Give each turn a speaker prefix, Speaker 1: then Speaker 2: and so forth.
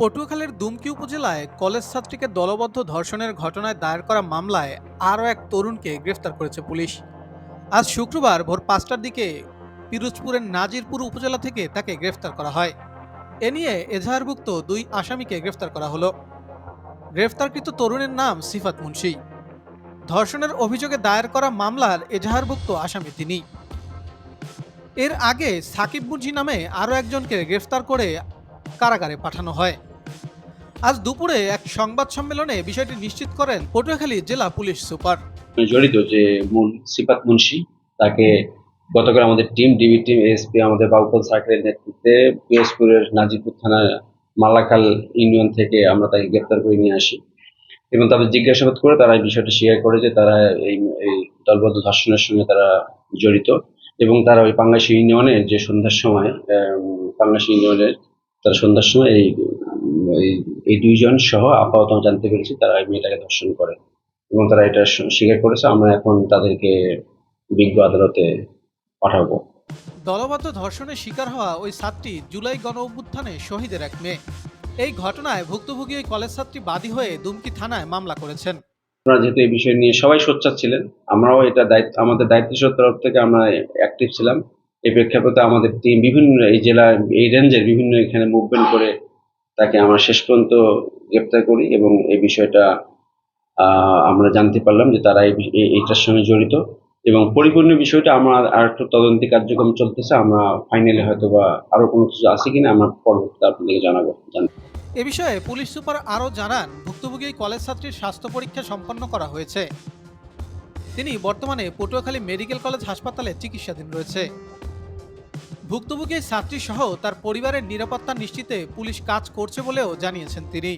Speaker 1: পটুয়াখালীর দুমকি উপজেলায় কলেজ ছাত্রীকে দলবদ্ধ ধর্ষণের ঘটনায় দায়ের করা মামলায় আরও এক তরুণকে গ্রেফতার করেছে পুলিশ। আজ শুক্রবার ভোর পাঁচটার দিকে পিরোজপুরের নাজিরপুর উপজেলা থেকে তাকে গ্রেফতার করা হয়। এ নিয়ে এজাহারভুক্ত দুই আসামিকে গ্রেফতার করা হলো। গ্রেফতারকৃত তরুণের নাম সিফাত মুন্সি। ধর্ষণের অভিযোগে দায়ের করা মামলার এজাহারভুক্ত আসামি তিনি। এর আগে সাকিব মুন্সি নামে আরও একজনকে গ্রেফতার করে কারাগারে পাঠানো হয়। আজ দুপুরে এক সংবাদ সম্মেলনে বিষয়টি নিশ্চিত করেন পটুয়াখালী জেলা পুলিশ সুপার।
Speaker 2: জড়িত যে মূল সিপাত মুন্সি, তাকে গতকাল আমাদের টিম, ডিবি টিম এসপি আমাদের বাউকল সার্কেলের নেতৃত্বে পিরোজপুরের নাজিপুর থানার মালাকাল ইউনিয়ন থেকে আমরা তাকে গ্রেপ্তার করে নিয়ে আসি এবং তাদের জিজ্ঞাসাবাদ করে তারা এই বিষয়টা স্বীকার করে যে তারা এই এই দলবদ্ধ ধর্ষণের সঙ্গে তারা জড়িত এবং তারা ওই পাঙ্গাসি ইউনিয়নে যে সন্ধ্যার সময় পাঙ্গাসি ইউনিয়নের তারা সন্ধ্যার সময় এই এই- এই দুইজন সহ আপাতত জানতে পেরেছি তারা এই মেয়েটাকে ধর্ষণ করে। এবং তারা এটা স্বীকার করেছে আমরা এখন তাদেরকে বিজ্ঞ আদালতে পাঠাবো।
Speaker 1: দলবদ্ধ ধর্ষণের শিকার হওয়া ওই ছাত্রী জুলাই গণ অভ্যুত্থানে শহীদের এক মেয়ে। এই ঘটনায় ভুক্তভোগী ওই কলেজ ছাত্রী বাদী হয়ে দুমকি থানায় মামলা করেছেন।
Speaker 2: আপনারা যেহেতু এই বিষয় নিয়ে সবাই সোচ্চার ছিলেন আমরাও এটা দায়িত্ব আমাদের দায়িত্বশীল তরফ থেকে আমরা অ্যাক্টিভ ছিলাম। এই প্রেক্ষাপটে আমাদের টিম বিভিন্ন এই জেলার এই রেঞ্জের বিভিন্ন এখানে মুভমেন্ট করে তাকে আমরা শেষ পর্যন্ত গ্রেপ্তার করি এবং এই বিষয়টা আমরা জানতে পারলাম যে তারা এই এইটার সঙ্গে জড়িত এবং পরিপূর্ণ বিষয়টা আমরা আর একটু তদন্তি কার্যক্রম চলতেছে, আমরা ফাইনালি হয়তো বা আরও কোনো কিছু আছে কিনা আমরা পরবর্তীতে আপনাদেরকে জানাব
Speaker 1: এ বিষয়ে পুলিশ সুপার আরও জানান, ভুক্তভোগী কলেজ ছাত্রীর স্বাস্থ্য পরীক্ষা সম্পন্ন করা হয়েছে। তিনি বর্তমানে পটুয়াখালী মেডিকেল কলেজ হাসপাতালে চিকিৎসাধীন রয়েছে। ভুক্তভোগী ছাত্রী সহ তার পরিবারের নিরাপত্তা নিশ্চিতে পুলিশ কাজ করছে বলেও জানিয়েছেন তিনি।